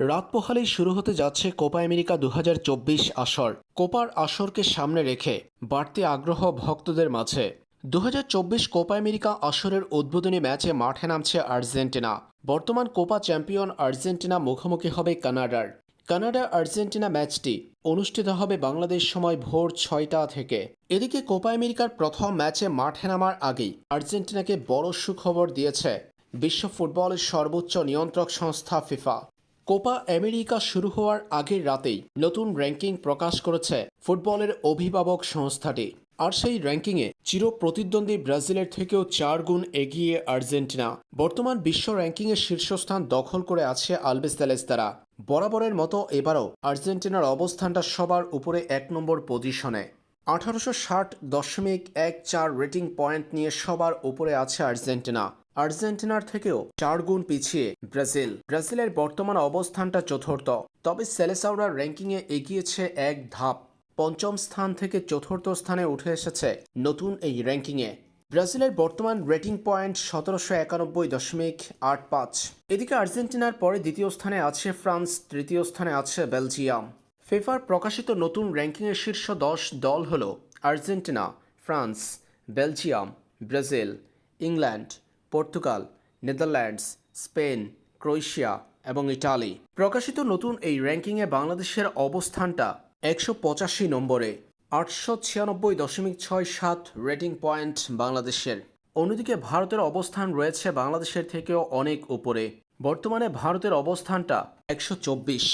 রাত পোহালেই শুরু হতে যাচ্ছে কোপা আমেরিকা দু হাজার চব্বিশ আসর। কোপার আসরকে সামনে রেখে বাড়তি আগ্রহ ভক্তদের মাঝে। দু হাজার চব্বিশ কোপা আমেরিকা আসরের উদ্বোধনী ম্যাচে মাঠে নামছে আর্জেন্টিনা। বর্তমান কোপা চ্যাম্পিয়ন আর্জেন্টিনা মুখোমুখি হবে কানাডার। কানাডা আর্জেন্টিনা ম্যাচটি অনুষ্ঠিত হবে বাংলাদেশ সময় ভোর ছয়টা থেকে। এদিকে কোপা আমেরিকার প্রথম ম্যাচে মাঠে নামার আগেই আর্জেন্টিনাকে বড় সুখবর দিয়েছে বিশ্ব ফুটবলের সর্বোচ্চ নিয়ন্ত্রক সংস্থা ফিফা। কোপা আমেরিকা শুরু হওয়ার আগের রাতেই নতুন র্যাঙ্কিং প্রকাশ করেছে ফুটবলের অভিভাবক সংস্থাটি। আর সেই র্যাঙ্কিংয়ে চির প্রতিদ্বন্দ্বী ব্রাজিলের থেকেও চার গুণ এগিয়ে আর্জেন্টিনা। বর্তমান বিশ্ব র্যাঙ্কিংয়ের শীর্ষস্থান দখল করে আছে আলবেস তারা বরাবরের মতো এবারও আর্জেন্টিনার অবস্থানটা সবার উপরে এক নম্বর পজিশনে। আঠারোশো ষাট দশমিক এক চার রেটিং পয়েন্ট নিয়ে সবার উপরে আছে আর্জেন্টিনা। আর্জেন্টিনার থেকেও চার গুণ পিছিয়ে ব্রাজিল। ব্রাজিলের বর্তমান অবস্থানটা চতুর্থ, তবে সেলেসাউরার র্যাঙ্কিংয়ে এগিয়েছে এক ধাপ। পঞ্চম স্থান থেকে চতুর্থ স্থানে উঠে এসেছে নতুন এই র্যাঙ্কিংয়ে। ব্রাজিলের বর্তমান রেটিং পয়েন্ট সতেরোশো একানব্বই দশমিক আট পাঁচ। এদিকে আর্জেন্টিনার পরে দ্বিতীয় স্থানে আছে ফ্রান্স, তৃতীয় স্থানে আছে বেলজিয়াম। ফিফার প্রকাশিত নতুন র্যাঙ্কিংয়ের শীর্ষ দশ দল হল Argentina, France, Belgium, Brazil, England Portugal, Netherlands, Spain, Croatia এবং ইটালি। প্রকাশিত নতুন এই র্যাঙ্কিংয়ে বাংলাদেশের অবস্থানটা একশো পঁচাশি নম্বরে, আটশো ছিয়ানব্বই দশমিক ছয় সাত রেটিং পয়েন্ট বাংলাদেশের। অন্যদিকে ভারতের অবস্থান রয়েছে বাংলাদেশের থেকেও অনেক উপরে। বর্তমানে ভারতের অবস্থানটা একশো চব্বিশ।